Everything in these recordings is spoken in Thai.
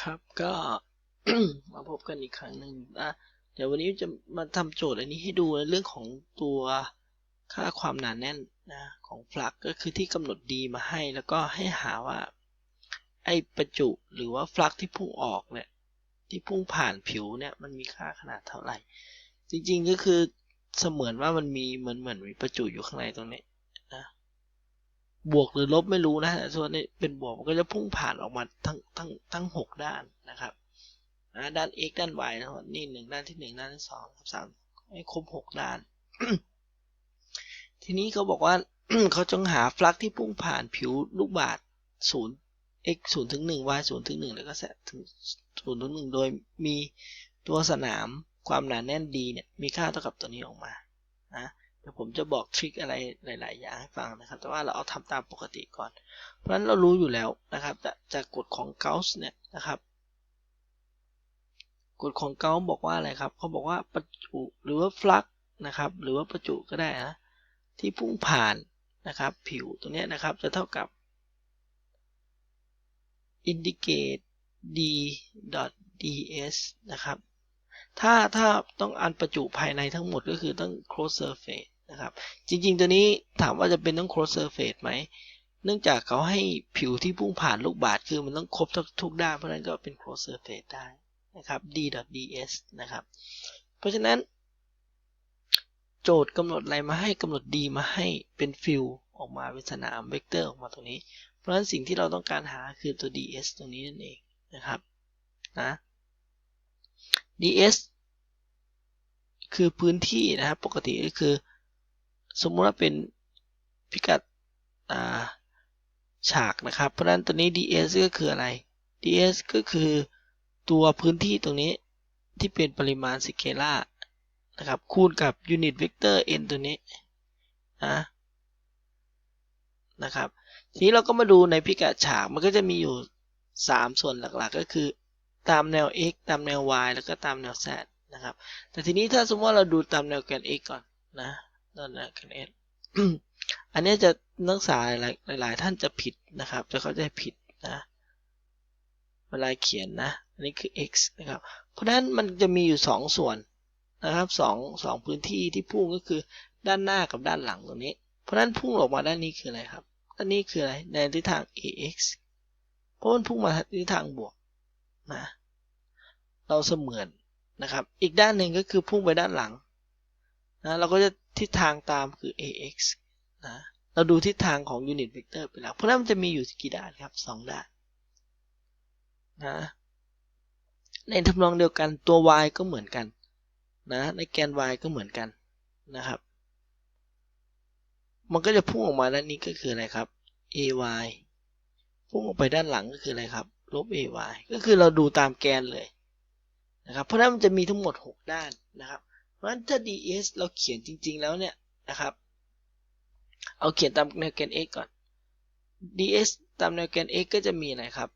ครับก็มาพบกันอีกครั้งหนึ่งนะเดี๋ยววันนี้จะมาทำโจทย์อันนี้ให้ดูในเรื่องของตัวค่าความหนาแน่นนะของฟลักก็คือที่กำหนดดีมาให้ แล้วก็ให้หาว่าไอประจุหรือว่าฟลักที่พุ่งออกเนี่ยที่พุ่งผ่านผิวเนี่ยมันมีค่าขนาดเท่าไหร่ จริงๆก็คือเสมือนว่ามันมีเหมือนเหมือนมีประจุอยู่ข้างในตรงนี้ บวกหรือลบไม่รู้นะส่วนนี้เป็นบวกมันก็จะพุ่งผ่านออกมาทั้งทั้งทั้งหกด้านนะครับนะด้าน x ด้าน y นะนี่หนึ่งด้านที่หนึ่งด้านที่สองสามให้ครบหกด้าน ทีนี้เขาบอกว่าเขาจงหาฟลักที่พุ่งผ่านผิวลูกบาศก์ศูนย์ x ศูนย์ถึงหนึ่ง y ศูนย์ถึงหนึ่งแล้วก็แสถึงศูนย์ถึงหนึ่งโดยมีตัวสนามความหนาแน่นดีเนี่ยมีค่าเท่ากับตัวนี้ออกมานะ ดี๋ยวผมจะบอกทริคอะไรหลาย ๆ อย่างให้ฟังนะครับ แต่ว่าเราเอาทำตามปกติก่อน เพราะฉะนั้นเรารู้อยู่แล้วนะครับจากจากกฎของเกาส์เนี่ยนะครับกฎของเกาส์บอกว่าอะไรครับเขาบอกว่าประจุหรือว่าฟลักนะครับ หรือว่าประจุก็ได้นะที่พุ่งผ่านนะครับ ผิวตัวนี้นะครับจะเท่ากับ indicate d ds นะครับ ถ้าถ้าต้องอันประจุภายในทั้งหมดก็คือต้อง close surface นะครับ จริงๆ ตัวนี้ถามว่าจะเป็นต้อง close surface ไหม เนื่องจากเขาให้ผิวที่พุ่งผ่านลูกบาศก์คือมันต้องครบทุกด้าน เพราะนั้นก็เป็น close surface ได้นะครับ d ds นะครับ เพราะฉะนั้น โจทย์กำหนดอะไรมาให้กำหนด d มาให้เป็นฟิลออกมาเป็นสนามเวกเตอร์ออกมาตรงนี้ เพราะฉะนั้นสิ่งที่เราต้องการหาคือตัว ds ตรงนี้นั่นเองนะครับนะ ds คือพื้นที่นะครับปกติก็คือ สมมติว่าเป็นพิกัดฉากนะครับ เพราะฉะนั้นตัวนี้ ds ก็คืออะไร ds ก็คือตัวพื้นที่ตรงนี้ที่เป็นปริมาณสเกลาร์นะครับ คูณกับยูนิตเวกเตอร์ n ตัวนี้นะนะครับทีนี้เราก็มาดูในพิกัดฉากมันก็จะมีอยู่ 3 ส่วนหลักๆ ก็คือตามแนว x ตามแนว y แล้วก็ตามแนว z นะครับ แต่ทีนี้ถ้าสมมติว่าเราดูตามแนวแกน x ก่อนนะ ตอนแนวแกนอันนี้จะนักศึกษาหลายๆท่านจะผิดนะครับ จะเข้าใจผิดนะเวลาเขียนนะ อันนี้คือ x นะครับ เพราะฉะนั้นมันจะมีอยู่ 2 ส่วนนะครับสองสองพื้นที่ที่พุ่งก็คือด้านหน้ากับด้านหลังตรงนี้ เพราะฉะนั้นพุ่งออกมาด้านนี้คืออะไรครับ ด้านนี้คืออะไร ในทิศทาง ax เพราะมันพุ่งมาทิศทางบวกนะเราเสมือนนะครับ อีกด้านหนึ่งก็คือพุ่งไปด้านหลังนะเราก็จะ ทิศทางตามคือ ax นะเราดูทิศทางของยูนิตเวกเตอร์ไปแล้ว เพราะนั้นมันจะมีอยู่กี่ด้านครับสองด้านนะในทำนองเดียวกันตัว y ก็เหมือนกันนะในแกน y ก็เหมือนกันนะครับ มันก็จะพุ่งออกมาด้านนี้ก็คืออะไรครับ ay พุ่งออกไปด้านหลังก็คืออะไรครับลบ ay ก็คือเราดูตามแกนเลยนะครับเพราะนั้นมันจะมีทั้งหมด 6 ด้านนะครับ เพราะฉะนั้นถ้า ds เราเขียนจริง ๆ แล้วเนี่ยนะครับ เอาเขียนตามแนวแกน x ก่อน ds ตามแนวแกน x ก็จะมีอะไรครับ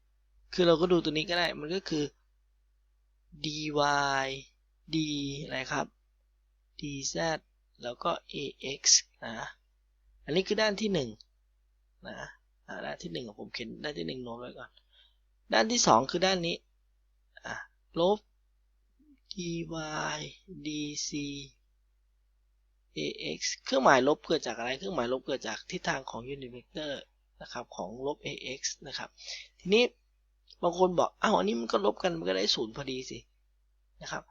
คือเราก็ดูตัวนี้ก็ได้ มันก็คือ dy d อะไรครับ dz แล้วก็ ax นะ อันนี้คือด้านที่1นะด้านที่ 1 ของผมเขียนด้านที่1โน้ตไว้ก่อน ด้านที่ 2 คือด้านนี้ลบ dy dc ax เครื่องหมายลบเกิดจากอะไร เครื่องหมายลบเกิดจากทิศทางของ unit vector นะครับของลบ ax นะครับ ทีนี้บางคนบอกอ้าวอันนี้มันก็ลบกันมันก็ได้ศูนย์พอดีสินะครับ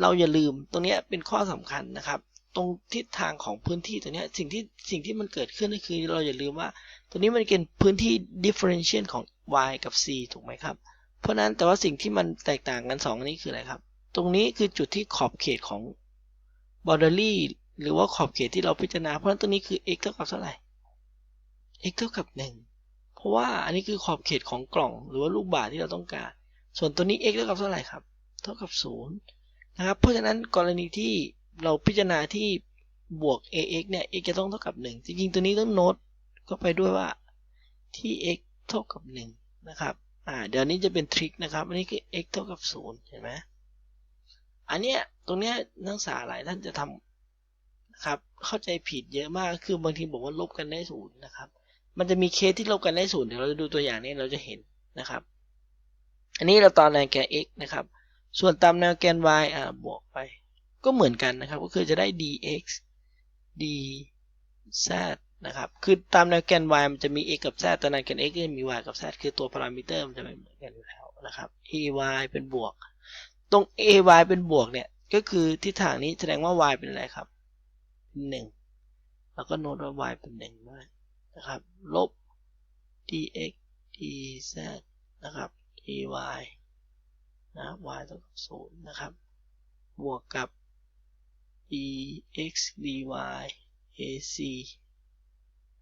เราอย่าลืมตรงนี้เป็นข้อสำคัญนะครับ ตรงทิศทางของพื้นที่ตัวนี้สิ่งที่สิ่งที่มันเกิดขึ้นก็คือเราอย่าลืมว่า ตัวนี้มันเป็นพื้นที่ differential ของ y กับ c ถูกไหมครับ เพราะนั้นแต่ว่าสิ่งที่มันแตกต่างกัน2อันนี้คืออะไรครับ ตรงนี้คือจุดที่ขอบเขตของ boundary หรือว่าขอบเขตที่เราพิจารณา เพราะนั้นตัวนี้คือ x เท่ากับเท่าไหร่ x เท่ากับ 1 เพราะว่าอันนี้คือขอบเขตของกล่อง หรือว่าลูกบาศก์ที่เราต้องการ ส่วนตัวนี้ x เท่ากับเท่าไหร่ครับ เท่ากับ 0 นะครับ เพราะฉะนั้นกรณีที่เราพิจารณาที่บวก ax เนี่ย x จะต้องเท่ากับ 1 จริงๆ ตัวนี้ต้องโน้ตก็ไปด้วยว่าที่ x เท่ากับ 1 นะครับ อ่าเดี๋ยวนี้จะเป็นทริคนะครับ อันนี้คือ x เท่ากับ 0 เห็นไหมอันเนี้ยตรงเนี้ยนักศึกษาหลายท่านจะทำนะครับ เข้าใจผิดเยอะมาก คือบางทีบอกว่าลบกันได้ศูนย์นะครับ มันจะมีเคสที่ลบกันได้ศูนย์เดี๋ยวเราจะดูตัวอย่างนี้เราจะเห็นนะครับ อันนี้เราตามแนวแกน x นะครับ ส่วนตามแนวแกน y อ่าบวกไป ก็เหมือนกันนะครับ ก็คือจะได้ dx dz นะครับ คือตามแนวแกน y มันจะมี x กับ z แต่ในแกน x ก็จะมี y กับ z คือตัวพารามิเตอร์มันจะไม่เหมือนกันอยู่แล้วนะครับ ay เป็นบวก ตรง ay เป็นบวกเนี่ย ก็คือทิศทางนี้แสดงว่า y เป็นอะไรครับหนึ่งแล้วก็โน้ตว่า y เป็นหนึ่งด้วยนะครับ ลบ dx dz นะครับ ay นะ y เท่ากับศูนย์นะครับ บวกกับ dx dy ac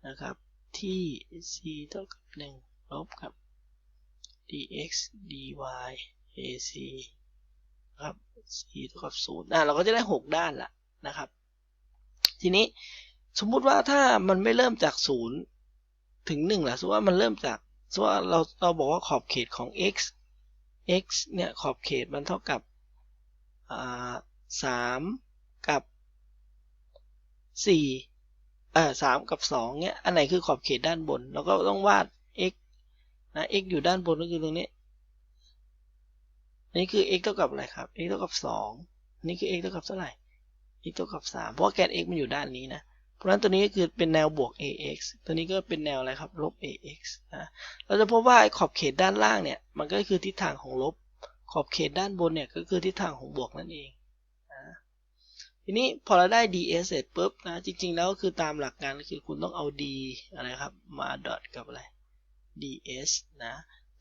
นะครับ ที่ c เท่ากับหนึ่งลบกับ dx dy ac ครับ c เท่ากับศูนย์อะเราก็จะได้หกด้านละนะครับ ทีนี้สมมุติว่าถ้ามันไม่เริ่มจากศูนย์ถึงหนึ่งล่ะสมมติว่ามันเริ่มจากสมมติว่าเราเราบอกว่าขอบเขตของ x x เนี่ยขอบเขตมันเท่ากับอ่าสามกับสี่ อ่าสามกับสองเนี่ยอันไหนคือขอบเขตด้านบน เราก็ต้องวาด x นะ x อยู่ด้านบนก็คือตรงนี้นี่คือ x เท่ากับอะไรครับ x เท่ากับสองนี่คือ x เท่ากับเท่าไหร่ x เท่ากับสามเพราะแกน x มันอยู่ด้านนี้นะเพราะฉะนั้นตัวนี้ก็คือเป็นแนวบวก ax ตัวนี้ก็เป็นแนวอะไรครับลบ ax นะเราจะพบว่าไอ้ขอบเขตด้านล่างเนี่ยมันก็คือทิศทางของลบ ขอบเขตด้านบนเนี่ยก็คือทิศทางของบวกนั่นเอง ทีนี้พอเราได้ ds เสร็จปุ๊บนะจริง ๆ แล้วก็คือตามหลักการก็คือคุณต้องเอา d อะไรครับมาดอทกับอะไร ds นะ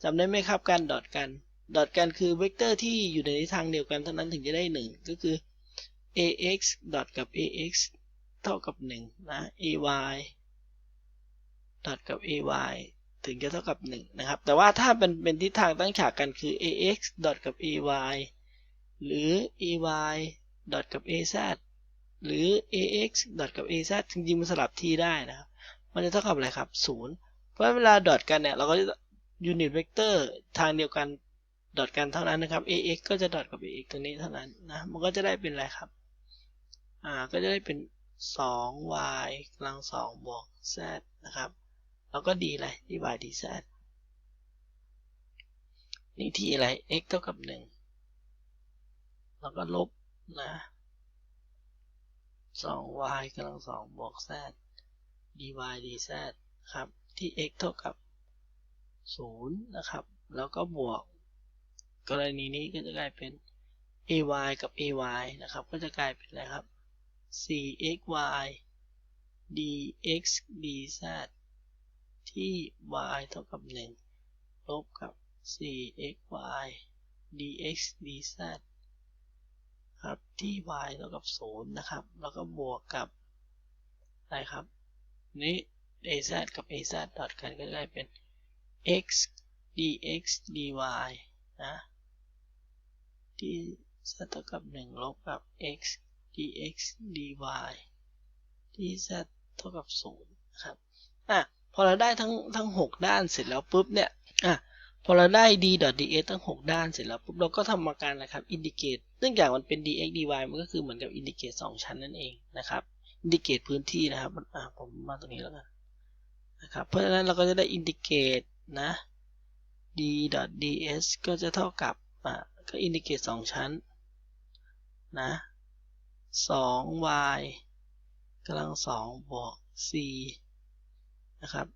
จำได้ไหมครับการดอทกันดอทกันคือเวกเตอร์ที่อยู่ในทิศทางเดียวกันเท่านั้นถึงจะได้ 1 ก็คือ ax ดอทกับ ax เท่ากับ1นะ ay ดอทกับ ay ถึงจะเท่ากับ 1 นะครับ แต่ว่าถ้าเป็นเป็นทิศทางตั้งฉากกันคือ ax ดอทกับ ay หรือ ay ดอทกับ az หรือ ax ดอทกับ az จริงๆมันสลับที่ได้นะครับ มันจะเท่ากับอะไรครับ0เพราะเวลาดอทกันเนี่ยเราก็จะยูนิตเวกเตอร์ทางเดียวกันดอทกันเท่านั้นนะครับ ax ก็จะดอทกับ ax ตัวนี้เท่านั้นนะ มันก็จะได้เป็นอะไรครับ อ่า ก็จะได้เป็น 2y กำลัง 2 บวก z นะครับ แล้วก็ดีอะไรดี y ดี z นี่ที่อะไร x เท่ากับ 1 แล้วก็ลบ นะ 2y กำลัง2บวก z dy dz ครับที่ x เท่ากับ 0 นะครับ แล้วก็บวก กรณีนี้ก็จะกลายเป็น ay กับ ay นะครับ ก็จะกลายเป็นอะไรครับ 4xy dx dz ที่ y เท่ากับ 1 ลบกับ 4xy dx dz ครับที่ y เท่ากับ 0 นะครับ แล้วก็บวกกับอะไรครับ นี้ az กับ az ดอทกันก็ได้เป็น x dx dy นะที่ z เท่ากับ 1 ลบกับ x dx dy dz เท่ากับ 0 นะครับ อะ พอเราได้ทั้งทั้ง 6 ด้านเสร็จแล้วปุ๊บเนี่ย อะ พอเราได้ d ds ทั้ง 6 ด้านเสร็จแล้วปุ๊บเราก็ทำมาการนะครับ indicate เนื่องจากมันเป็น dx dy มันก็คือเหมือนกับ indicate 2 ชั้นนั่นเองนะครับ indicate พื้นที่นะครับอะผมมาตรงนี้แล้วกันนะครับเพราะฉะนั้นเราก็จะได้ indicate นะ d ds ก็จะเท่ากับอะก็ indicate 2 ชั้นนะ 2y กำลัง2บวก c นะครับ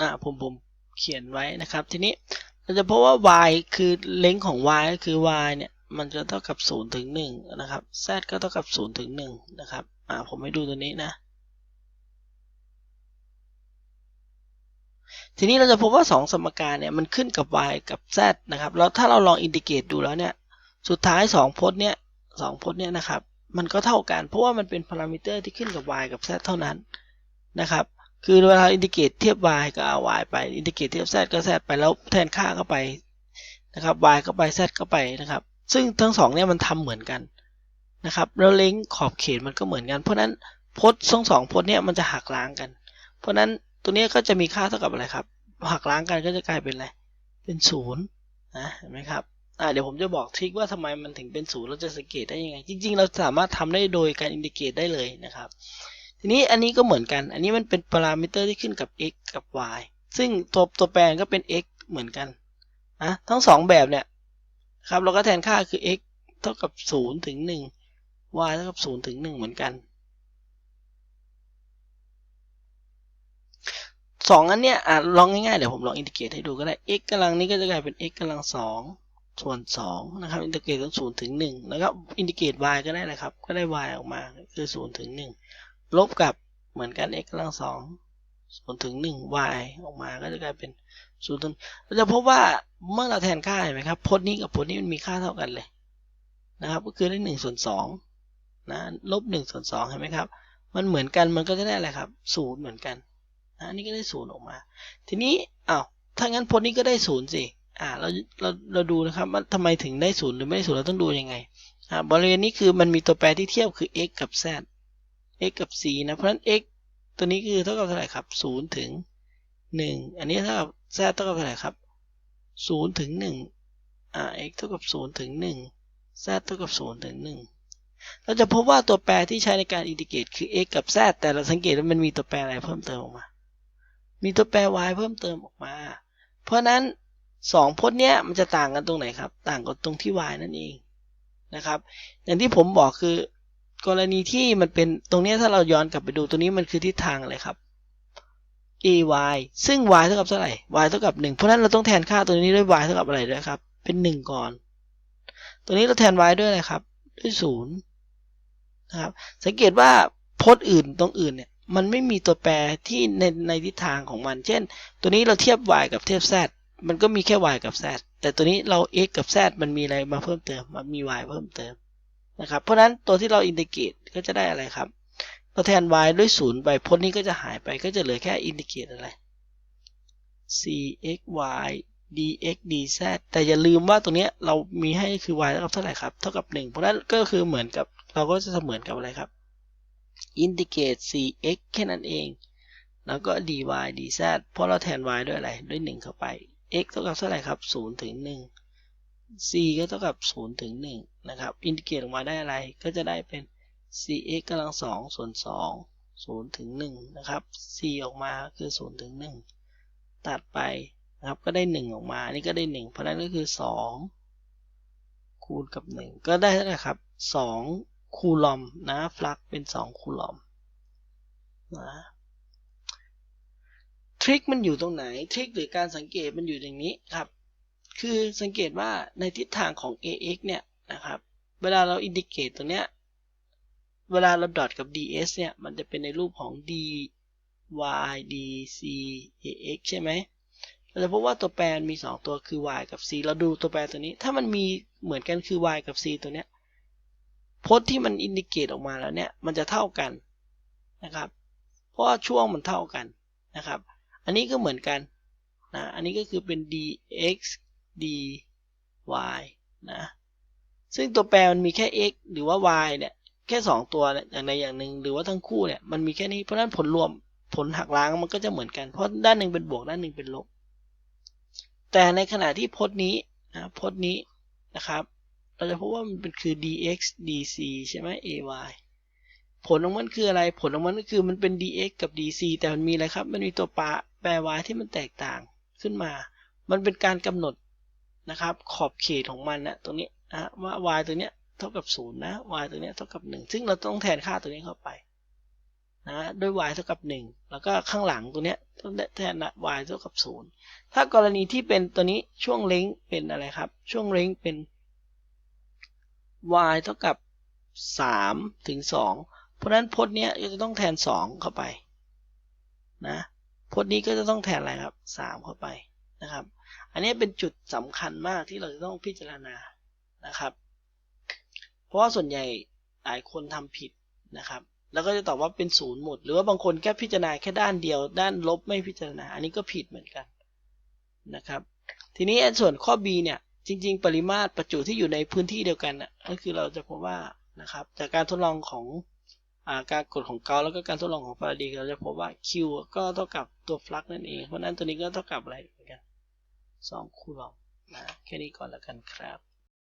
อ่าผมผมเขียนไว้นะครับ ทีนี้เราจะพบว่า y คือเลงของ y ก็คือ y เนี่ยมันจะเท่ากับ0ถึง1นะครับ z ก็เท่ากับ0ถึง1นะครับอ่าผมให้ดูตัวนี้นะทีนี้เราจะพบว่า 2 สมการเนี่ยมันขึ้นกับ y กับ z นะครับแล้วถ้าเราลองอินดิเกตดูแล้วเนี่ยสุดท้าย 2 พจน์เนี่ยสองพจน์เนี่ยนะครับมันก็เท่ากันเพราะว่ามันเป็นพารามิเตอร์ที่ขึ้นกับ y กับ z เท่านั้นนะครับ คือเวลาอินดิเกรตเทียบ y ก็เอา y ไป อินดิเกรตเทียบ z ก็ z ไปแล้วแทนค่าเข้าไปนะครับ y เข้าไป z เข้าไปนะครับ ซึ่งทั้งสองเนี่ยมันทำเหมือนกันนะครับแล้วเล้งขอบเขตมันก็เหมือนกัน เพราะนั้นพจน์ทั้งสองพจน์เนี่ยมันจะหักล้างกัน เพราะนั้นตัวนี้ก็จะมีค่าเท่ากับอะไรครับ หักล้างกันก็จะกลายเป็นอะไร เป็นศูนย์นะเห็นไหมครับอ่าเดี๋ยวผมจะบอกทริคว่าทำไมมันถึงเป็นศูนย์เราจะสังเกตได้ยังไง จริง ๆ เราสามารถทำได้โดยการอินดิเกตได้เลยนะครับ ทีนี้อันนี้ก็เหมือนกัน อันนี้มันเป็นพารามิเตอร์ที่ขึ้นกับ x กับ y ซึ่งตัวตัวแปรก็เป็น x เหมือนกันนะทั้งสองแบบเนี่ยครับเราก็แทนค่าคือ x เท่ากับ 0 ถึง 1 y เท่ากับ 0 ถึง 1 เหมือนกันสองอันเนี้ยอะลองง่ายๆ เดี๋ยวผมลองอินทิเกรตให้ดูก็ได้ x กำลังนี้ก็จะกลายเป็น x กำลังสองส่วนสองนะครับ อินทิเกรตจากศูนย์ถึงหนึ่งแล้วก็อินทิเกรต y ก็ได้เลยครับ ก็ได้ y ออกมาคือศูนย์ถึงหนึ่ง ลบกับเหมือนกัน x กำลังสองส่วนถึงหนึ่ง y ออกมาก็จะกลายเป็นศูนย์เราจะพบว่าเมื่อเราแทนค่าเห็นไหมครับพจน์นี้กับพจน์นี้มันมีค่าเท่ากันเลยนะครับ ก็คือได้หนึ่งส่วนสองนะลบหนึ่งส่วนสองเห็นไหมครับ มันเหมือนกันมันก็จะได้อะไรครับศูนย์เหมือนกันนะนนี้ก็ได้ศูนย์ออกมา ทีนี้อ้าวถ้างั้นพจน์นี้ก็ได้ศูนย์สิอ่าเราเราเราดูนะครับว่าทำไมถึงได้ศูนย์หรือไม่ได้ศูนย์เราต้องดูยังไงอ่าบริเวณนี้คือมันมีตัวแปรที่เทียบคือ x กับ z x กับ c นะ เพราะฉะนั้น x ตัวนี้คือเท่ากับเท่าไหร่ครับ0ถึง 1 อันนี้เท่ากับ z เท่ากับเท่าไหร่ครับ0ถึง1อ่า x เท่ากับ0ถึง1 z เท่ากับ0ถึง 1 เราจะพบว่าตัวแปรที่ใช้ในการอินทิเกรตคือ x กับ z แต่เราสังเกตว่ามันมีตัวแปรอะไรเพิ่มเติมออกมา มีตัวแปร y เพิ่มเติมออกมา เพราะนั้นสองพจน์เนี้ยมันจะต่างกันตรงไหนครับ ต่างกันตรงที่ y นั่นเองนะครับ อย่างที่ผมบอกคือ กรณีที่มันเป็นตรงนี้ถ้าเราย้อนกลับไปดูตัวนี้มันคือทิศทางอะไรครับ ay ซึ่ง y เท่ากับเท่าไหร่ y เท่ากับ 1 เพราะฉะนั้นเราต้องแทนค่าตัวนี้ด้วย y เท่ากับอะไรด้วยครับ เป็น 1 ก่อน ตัวนี้เราแทน y ด้วยอะไรครับ ด้วย0นะครับ สังเกตว่าพจน์อื่นตรงอื่นเนี่ยมันไม่มีตัวแปรที่ในในทิศทางของมัน เช่น ตัวนี้เราเทียบ y กับเทียบ z มันก็มีแค่ y กับ z แต่ตัวนี้เรา x กับ z มันมีอะไรมาเพิ่มเติม มันมี y เพิ่มเติม นะครับ เพราะนั้นตัวที่เราอินทิเกรตก็จะได้อะไรครับเราแทน y ด้วย 0 ไปพจน์นี้ก็จะหายไปก็จะเหลือแค่อินทิเกรตอะไร cxy dx dz แต่อย่าลืมว่าตรงนี้เรามีให้คือ y เท่ากับเท่าไหร่ครับ เท่ากับ 1 เพราะฉะนั้นก็คือเหมือนกับเราก็จะเสมือนกับอะไรครับอินทิเกรต cx แค่นั้นเอง แล้วก็ dy dz เพราะเราแทน y ด้วยอะไร ด้วย 1 เข้าไป x เท่ากับเท่าไหร่ครับ 0 ถึง 1 c ก็เท่ากับ 0 ถึง 1 นะครับ อินทิเกรตออกมาได้อะไร ก็จะได้เป็น cx กำลัง 2 ส่วน 2 0 ถึง 1 นะครับ c ออกมาคือ 0 ถึง 1 ตัดไปนะครับ ก็ได้ 1 ออกมา นี่ก็ได้ 1 เพราะนั้นก็คือ 2 คูณกับ 1 ก็ได้เท่าไหร่ครับ 2 คูลอมนะ ฟลักเป็น 2 คูลอมนะทริคมันอยู่ตรงไหน ทริคหรือการสังเกตมันอยู่อย่างนี้ครับ คือสังเกตว่าในทิศทางของ ax เนี่ยนะครับ เวลาเราอินดิเกตตรงเนี้ย เวลาเราดอทกับ ds เนี่ย มันจะเป็นในรูปของ dy dc ax ใช่ไหมเราจะพบว่าตัวแปรมี 2 ตัวคือ y กับ c เราดูตัวแปรตัวนี้ ถ้ามันมีเหมือนกันคือ y กับ c ตัวเนี้ยพจน์ที่มันอินดิเกตออกมาแล้วเนี่ย มันจะเท่ากันนะครับ เพราะว่าช่วงมันเท่ากันนะครับ อันนี้ก็เหมือนกันนะ อันนี้ก็คือเป็น dx dy นะซึ่งตัวแปรมันมีแค่ x หรือว่า y เนี่ยแค่ 2 ตัวอย่างใดอย่างหนึ่งหรือว่าทั้งคู่เนี่ยมันมีแค่นี้เพราะนั้นผลรวมผลหักล้างมันก็จะเหมือนกัน เพราะด้านหนึ่งเป็นบวกด้านหนึ่งเป็นลบ แต่ในขณะที่พจน์นี้นะพจน์นี้นะครับ เราจะพบว่ามันเป็นคือ dx dc ใช่ไหม ay ผลของมันคืออะไรผลของมันก็คือมันเป็น dx กับ dc แต่มันมีอะไรครับ มันมีตัวปแปร y ที่มันแตกต่างขึ้นมา มันเป็นการกำหนด นะครับขอบเขตของมันนะตรงนี้นะว่า y ตัวเนี้ยเท่ากับ0นะ y ตัวเนี้ยเท่ากับ 1 ซึ่งเราต้องแทนค่าตัวนี้เข้าไปนะด้วย y เท่ากับ 1 แล้วก็ข้างหลังตัวเนี้ยต้องแทน y เท่ากับ 0 ถ้ากรณีที่เป็นตัวนี้ช่วงเล้งเป็นอะไรครับ ช่วงเล้งเป็น y เท่ากับ 3 ถึง 2 เพราะฉะนั้นพจน์เนี้ยจะต้องแทน 2 เข้าไปนะพจน์นี้ก็จะต้องแทนอะไรครับ 3 เข้าไปนะครับ อันนี้เป็นจุดสำคัญมากที่เราจะต้องพิจารณานะครับ เพราะว่าส่วนใหญ่หลายคนทำผิดนะครับ แล้วก็จะตอบว่าเป็นศูนย์หมด หรือว่าบางคนแค่พิจารณาแค่ด้านเดียว ด้านลบไม่พิจารณา อันนี้ก็ผิดเหมือนกันนะครับ ทีนี้ส่วนข้อ B เนี่ยจริง ๆ ปริมาตรประจุที่อยู่ในพื้นที่เดียวกันน่ะก็คือเราจะพบว่านะครับจากการทดลองของอาการกดของเกาแล้วก็การทดลองของฟาราเดย์เราจะพบว่า Q ก็เท่ากับตัวฟลักซ์นั่นเอง เพราะนั้นตัวนี้ก็เท่ากับอะไรเหมือนกัน 2คูลอมนะแค่นี้ก่อนแล้วกันครับ